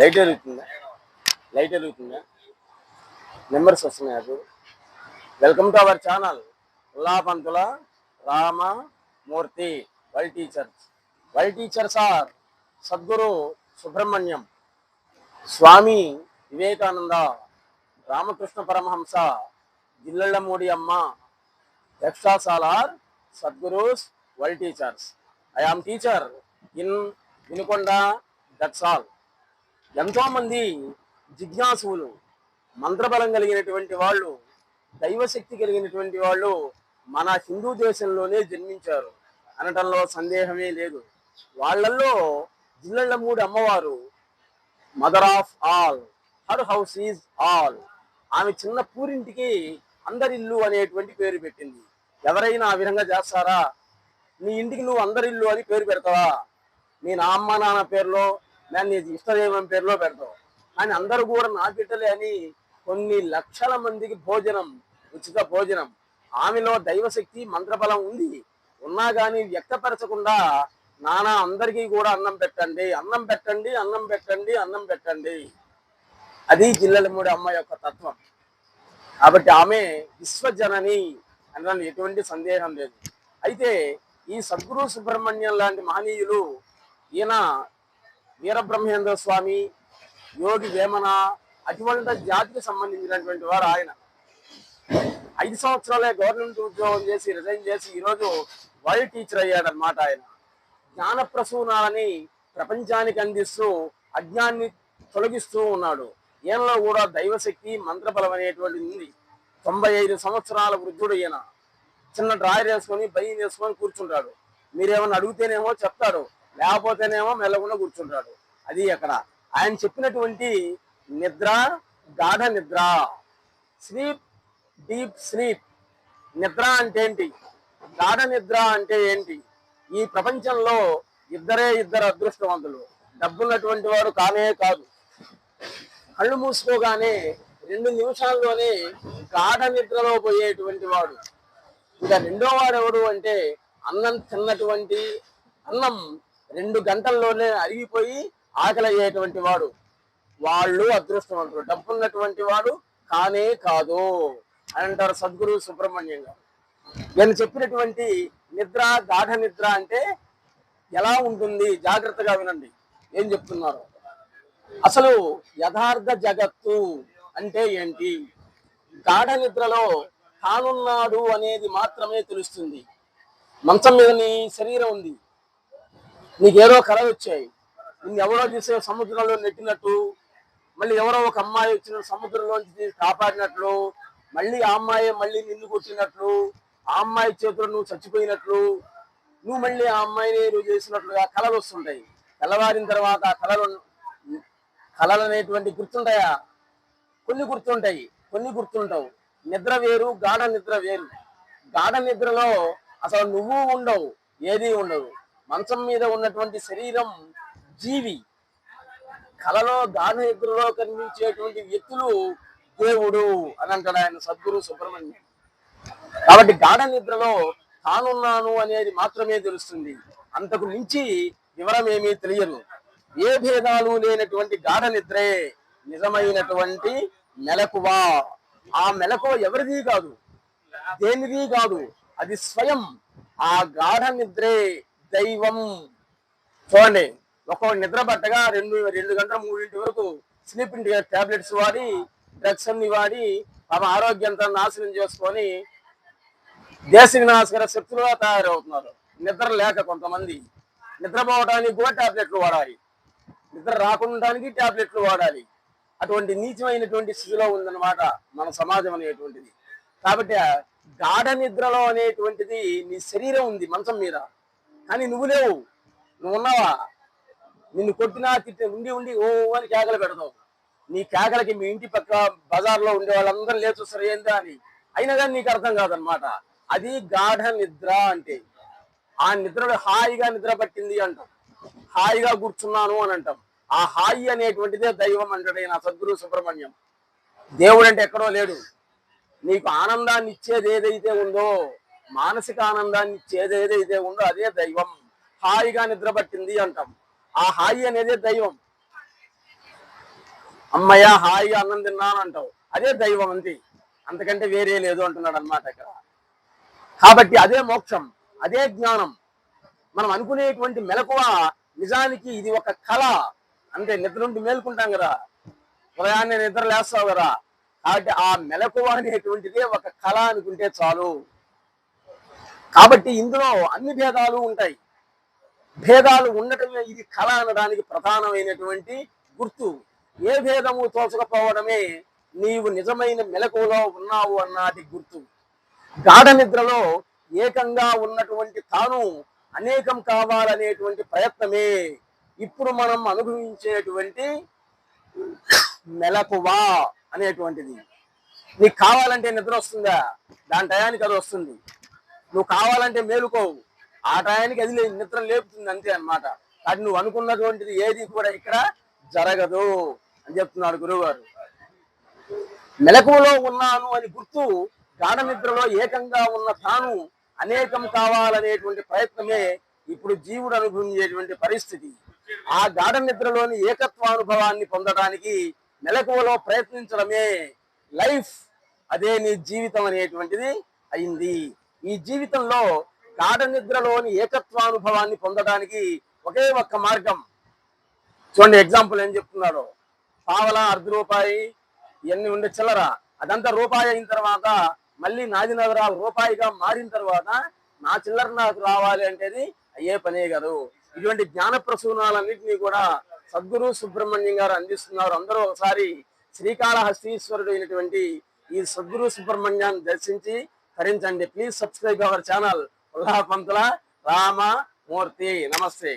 Light ఎరుగుతుందా light ఎరుగుతుందా numbers వస్తున్నాయి అది welcome to our channel Ullapantula Ramamurthy world teachers. World teachers are Sadguru Subrahmanyam Swami Vivekananda Ramakrishna Paramahamsa Jillellamudi Amma extra solar Sadgurus world teachers. I am teacher in Vinukonda that's all ఎంతో మంది జిజ్ఞాసువులు మంత్రబలం కలిగినటువంటి వాళ్ళు దైవశక్తి కలిగినటువంటి వాళ్ళు మన హిందూ దేశంలోనే జన్మించారు అనటంలో సందేహమే లేదు. వాళ్ళల్లో జిల్లెళ్ళమూడి అమ్మవారు mother of all her house is all. ఆమె చిన్న పూరింటికి అందరిల్లు అనేటువంటి పేరు పెట్టింది. ఎవరైనా ఆ విధంగా చేస్తారా? నీ ఇంటికి నువ్వు అందరిల్లు అని పేరు పెడతావా? నీ నా అమ్మ నాన్న పేరులో నేను నీ ఇష్టదైవం పేరులో పెడతాం కానీ అందరూ కూడా నా బిడ్డలే అని కొన్ని లక్షల మందికి భోజనం ఉచిత భోజనం. ఆమెలో దైవశక్తి మంత్రబలం ఉంది. ఉన్నా కానీ వ్యక్తపరచకుండా నానా అందరికీ కూడా అన్నం పెట్టండి అన్నం పెట్టండి అన్నం పెట్టండి అన్నం పెట్టండి. అది జిల్లలమూడి అమ్మ యొక్క తత్వం. కాబట్టి ఆమె విశ్వజనని అనడానికి ఎటువంటి సందేహం లేదు. అయితే ఈ సద్గురు సుబ్రహ్మణ్యం లాంటి మహనీయులు ఈయన వీరబ్రహ్మేంద్ర స్వామి యోగి వేమన అటువంటి జాతికి సంబంధించినటువంటి వారు ఆయన. ఐదు సంవత్సరాలే గవర్నమెంట్ ఉద్యోగం చేసి రిజైన్ చేసి ఈరోజు వరల్డ్ టీచర్ అయ్యాడనమాట ఆయన. జ్ఞాన ప్రసూనాలని ప్రపంచానికి అందిస్తూ అజ్ఞాన్ని తొలగిస్తూ ఉన్నాడు. ఈయనలో కూడా దైవశక్తి మంత్రబలం అనేటువంటిది ఉంది. తొంభై ఐదు సంవత్సరాల వృద్ధుడు ఈయన. చిన్న డ్రాయర్ వేసుకొని భయం వేసుకొని కూర్చుంటాడు. మీరేమన్నా అడిగితేనేమో చెప్తాడు లేకపోతేనేమో మెల్లకుండా కూర్చుంటాడు. అది అక్కడ ఆయన చెప్పినటువంటి నిద్ర గాఢ నిద్ర. Sleep deep sleep. నిద్ర అంటే ఏంటి? గాఢ నిద్ర అంటే ఏంటి? ఈ ప్రపంచంలో ఇద్దరే ఇద్దరు అదృష్టవంతులు. డబ్బున్నటువంటి వాడు కానే కాదు. కళ్ళు మూసుకోగానే రెండు నిమిషాల్లోనే గాఢ నిద్రలో పోయేటువంటి వాడు. ఇంకా రెండో వాడు ఎవడు అంటే అన్నం తిన్నటువంటి అన్నం రెండు గంటల్లోనే అరిగిపోయి ఆకలి అయ్యేటువంటి వాడు. వాళ్ళు అదృష్టవంతులు. డబ్బున్నటువంటి వాడు కానే కాదు అని అంటారు సద్గురు సుబ్రహ్మణ్యం గారు. నేను చెప్పినటువంటి నిద్ర గాఢ నిద్ర అంటే ఎలా ఉంటుంది? జాగ్రత్తగా వినండి. ఏం చెప్తున్నారు? అసలు యథార్థ జగత్తు అంటే ఏంటి? గాఢ నిద్రలో తానున్నాడు అనేది మాత్రమే తెలుస్తుంది. మంచం మీద నీ శరీరం ఉంది. నీకేదో కళ వచ్చాయి. నిన్ను ఎవరో తీసే సముద్రంలో నెట్టినట్టు మళ్ళీ ఎవరో ఒక అమ్మాయి వచ్చిన సముద్రంలోంచి తీసి కాపాడినట్లు మళ్ళీ ఆ అమ్మాయి మళ్ళీ నిన్ను కొట్టినట్లు ఆ అమ్మాయి చేతిలో నువ్వు చచ్చిపోయినట్లు నువ్వు మళ్ళీ ఆ అమ్మాయిని నువ్వు చేసినట్లుగా కళలు వస్తుంటాయి. తెల్లవారిన తర్వాత ఆ కళలు కళలు అనేటువంటి గుర్తుంటాయా? కొన్ని గుర్తుంటాయి కొన్ని గుర్తుంటావు. నిద్ర వేరు గాఢ నిద్ర వేరు. గాఢ నిద్రలో అసలు నువ్వు ఉండవు ఏదీ ఉండవు మంచం మీద ఉన్నటువంటి శరీరం జీవి. కలలో గాఢ నిద్రలో కనిపించేటువంటి వ్యక్తులు దేవుడు అని అంటాడు ఆయన సద్గురు సుబ్రహ్మణ్యం. కాబట్టి గాఢ నిద్రలో తానున్నాను అనేది మాత్రమే తెలుస్తుంది. అంతకు మించి వివరమేమీ తెలియదు. ఏ భేదాలు లేనటువంటి గాఢ నిద్రే నిజమైనటువంటి మెలకువ. ఆ మెలకువ ఎవరిది కాదు? దేనిది కాదు? అది స్వయం. ఆ గాఢ నిద్రే దైవం. చూడండి ఒక నిద్ర పట్టగా రెండు రెండు గంటల మూడింటి వరకు స్లీపింగ్ టాబ్లెట్స్ వాడి డ్రగ్స్ అన్ని వాడి తమ ఆరోగ్యంతో నాశనం చేసుకొని దేశ వినాశకర శక్తులుగా తయారవుతున్నారు. నిద్ర లేక కొంతమంది. నిద్రపోవడానికి కూడా టాబ్లెట్లు వాడాలి. నిద్ర రాకుండానికి టాబ్లెట్లు వాడాలి. అటువంటి నీచమైనటువంటి స్థితిలో ఉందన్నమాట మన సమాజం అనేటువంటిది. కాబట్టి గాఢ నిద్రలో అనేటువంటిది నీ శరీరం ఉంది మంచం మీద. కానీ నువ్వు లేవు. నువ్వు ఉన్నావా? నిన్ను కొట్టినా తిట్టి ఉండి ఉండి ఓ అని కేకలు పెడతావు. నీ కేకలకి మీ ఇంటి పక్క బజార్లో ఉండే వాళ్ళందరూ లేచొస్తారు ఏందా అని. అయినా కానీ నీకు అర్థం కాదనమాట అది గాఢ నిద్ర అంటే. ఆ నిద్ర హాయిగా నిద్ర పట్టింది అంటాం. హాయిగా కూర్చున్నాను అని అంటాం. ఆ హాయి అనేటువంటిదే దైవం అంటాడు నా సద్గురు సుబ్రహ్మణ్యం. దేవుడు అంటే ఎక్కడో లేడు. నీకు ఆనందాన్ని ఇచ్చేది ఏదైతే ఉందో మానసిక ఆనందాన్ని ఇచ్చేది ఏదైతే ఉందో అదే దైవం. హాయిగా నిద్ర పట్టింది అంటాం. ఆ హాయి అనేది దైవం. అమ్మయ్య హాయిగా అన్నం తిన్నాను అంటావు అదే దైవం అంతే. అంతకంటే వేరే లేదు అంటున్నాడు అనమాట ఇక్కడ. కాబట్టి అదే మోక్షం అదే జ్ఞానం. మనం అనుకునేటువంటి మెలకువ నిజానికి ఇది ఒక కళ. అంటే నిద్ర నుండి మేల్కుంటాం కదా. ఉదయాన్నే నిద్ర లేస్తావు కదా. కాబట్టి ఆ మెలకువ అనేటువంటిదే ఒక కళ అనుకుంటే చాలు. కాబట్టి ఇందులో అన్ని భేదాలు ఉంటాయి. భేదాలు ఉండటమే ఇది కళ అనడానికి ప్రధానమైనటువంటి గుర్తు. ఏ భేదము తోచకపోవడమే నీవు నిజమైన మెలకువలో ఉన్నావు అన్నది గుర్తు. గాఢ నిద్రలో ఏకంగా ఉన్నటువంటి తాను అనేకం కావాలనేటువంటి ప్రయత్నమే. ఇప్పుడు మనం అనుభవించేటువంటి మెలకువా అనేటువంటిది. నీకు కావాలంటే నిద్ర వస్తుందా? దాని టయానికి అది వస్తుంది. నువ్వు కావాలంటే మేలుకోవు. ఆ టయానికి అది నిద్ర లేపుతుంది అంతే అన్నమాట. కానీ నువ్వు అనుకున్నటువంటిది ఏది కూడా ఇక్కడ జరగదు అని చెప్తున్నాడు గురువుగారు. మెలకువలో ఉన్నాను అని గుర్తు గాఢ నిద్రలో ఏకంగా ఉన్న తాను అనేకం కావాలనేటువంటి ప్రయత్నమే ఇప్పుడు జీవుడు అనుభవించేటువంటి పరిస్థితి. ఆ గాఢ నిద్రలోని ఏకత్వానుభవాన్ని పొందడానికి మెలకువలో ప్రయత్నించడమే లైఫ్. అదే నీ జీవితం అనేటువంటిది అయింది. ఈ జీవితంలో గాఢ నిద్రలోని ఏకత్వానుభవాన్ని పొందడానికి ఒకే ఒక్క మార్గం. చూడండి ఎగ్జాంపుల్ ఏం చెప్తున్నాడు పావల అర్ధ రూపాయి ఇవన్నీ ఉండే చిల్లర. అదంతా రూపాయి అయిన తర్వాత మళ్ళీ నాది నగరాలు రూపాయిగా మారిన తర్వాత నా చిల్లర నాకు రావాలి అంటేది అయ్యే పనే కాదు. ఇటువంటి జ్ఞాన ప్రసూనాలన్నింటినీ కూడా సద్గురు సుబ్రహ్మణ్యం గారు అందిస్తున్నారు. అందరూ ఒకసారి శ్రీకాళహస్తీశ్వరుడు అయినటువంటి ఈ సద్గురు సుబ్రహ్మణ్యాన్ని దర్శించి తరించండి please subscribe our channel Ullapantula Ramamurthy నమస్తే